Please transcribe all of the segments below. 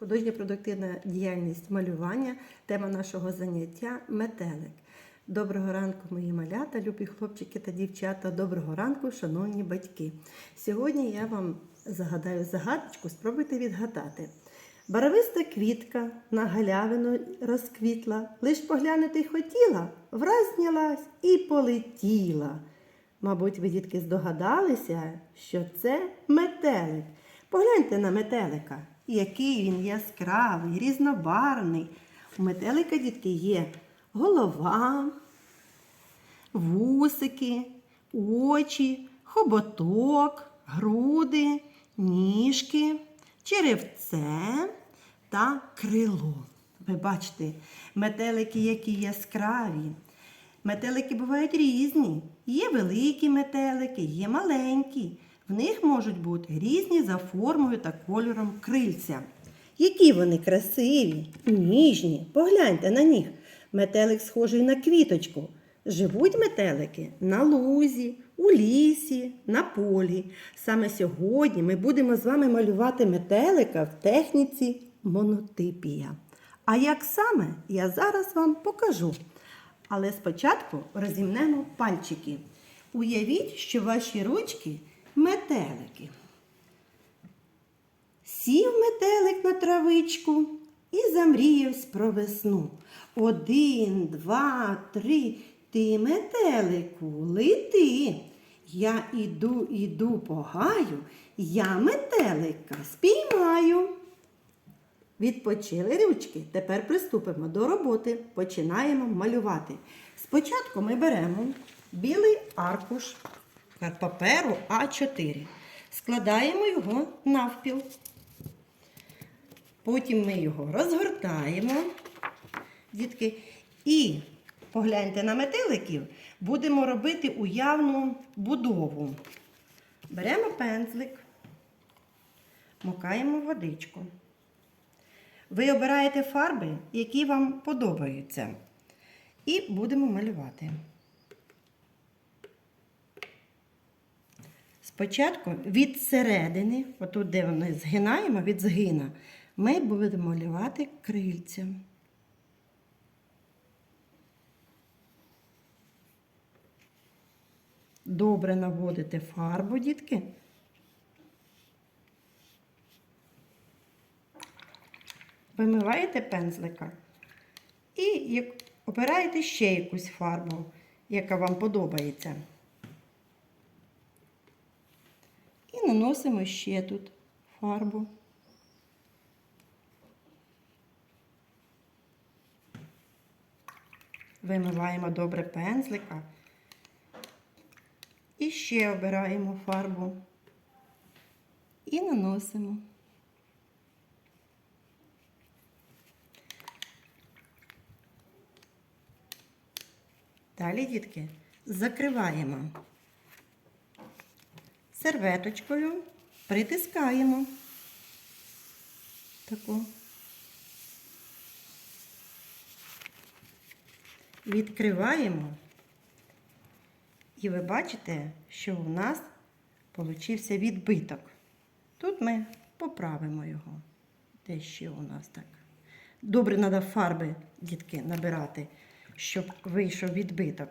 Художньо-продуктивна діяльність малювання, тема нашого заняття метелик. Доброго ранку, мої малята, любі хлопчики та дівчата. Доброго ранку, шановні батьки. Сьогодні я вам загадаю загадочку, спробуйте відгадати. Барвиста квітка на галявину розквітла, лиш поглянути хотіла, враз знялась і полетіла. Мабуть, ви, дітки, здогадалися, що це метелик. Погляньте на метелика, який він яскравий, різнобарний. У метелика, дітки, є голова, вусики, очі, хоботок, груди, ніжки, черевце та крило. Ви бачите, метелики, які яскраві. Метелики бувають різні. Є великі метелики, є маленькі. В них можуть бути різні за формою та кольором крильця. Які вони красиві, ніжні. Погляньте на них. Метелик схожий на квіточку. Живуть метелики на лузі, у лісі, на полі. Саме сьогодні ми будемо з вами малювати метелика в техніці монотипія. А як саме, я зараз вам покажу. Але спочатку розімнемо пальчики. Уявіть, що ваші ручки метелики. Сів метелик на травичку і замріявсь про весну. Один, два, три. Ти, метелику, лети. Я іду, іду по гаю, я метелика спіймаю. Відпочили ручки. Тепер приступимо до роботи. Починаємо малювати. Спочатку ми беремо білий аркуш паперу А4. Складаємо його навпіл. Потім ми його розгортаємо, дітки, і погляньте на метеликів, будемо робити уявну будову. Беремо пензлик, мокаємо водичку. Ви обираєте фарби, які вам подобаються. І будемо малювати. Спочатку від середини, отут, де ми згинаємо від згина, ми будемо малювати крильця. Добре наводите фарбу, дітки. Вимиваєте пензлика і обираєте ще якусь фарбу, яка вам подобається. І наносимо ще тут фарбу. Вимиваємо добре пензлика. І ще обираємо фарбу. І наносимо. Далі, дітки, закриваємо серветочкою, притискаємо таку. Відкриваємо. І ви бачите, що у нас получився відбиток. Тут ми поправимо його. Де ще у нас так? Добре треба фарби, дітки, набирати, щоб вийшов відбиток.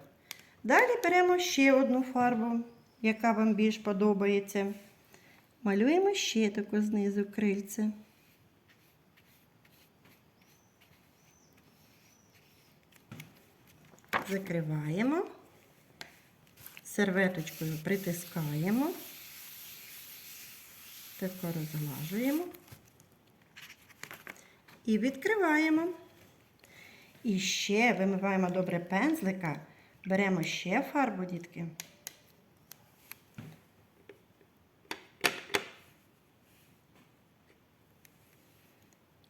Далі беремо ще одну фарбу, яка вам більш подобається. Малюємо ще таку знизу крильце. Закриваємо, серветочкою притискаємо, тако розглажуємо і відкриваємо. І ще вимиваємо добре пензлика, беремо ще фарбу, дітки.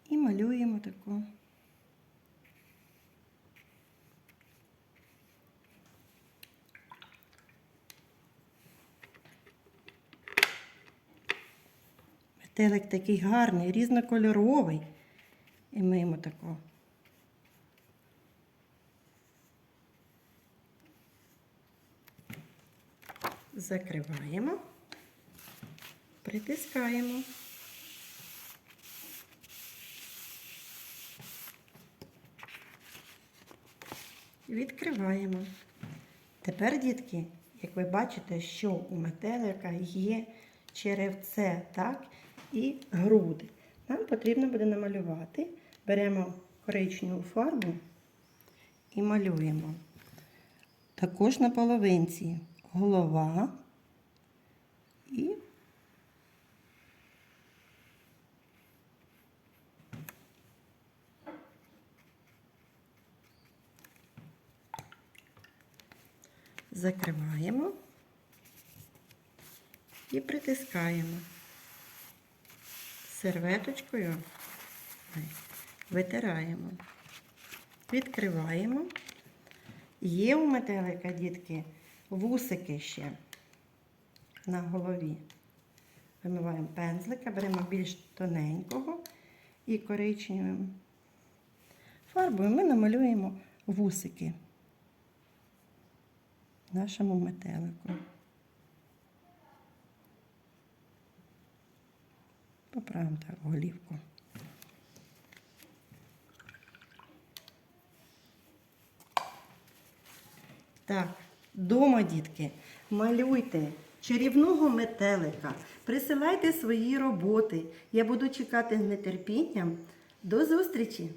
І малюємо таку. Метелик такий гарний, різнокольоровий. І ми йому тако. Закриваємо, притискаємо. Відкриваємо. Тепер, дітки, як ви бачите, що у метелика є черевце, так, і груди. Нам потрібно буде намалювати. Беремо коричневу фарбу і малюємо. Також на половинці голова і закриваємо і притискаємо серветочкою, витираємо, відкриваємо. Є у метелика, дітки, вусики ще на голові. Вимиваємо пензлика, беремо більш тоненького і коричневим фарбою ми намалюємо вусики нашому метелику. Поправимо так голівку. Так, дома, дітки, малюйте чарівного метелика, присилайте свої роботи. Я буду чекати з нетерпінням. До зустрічі!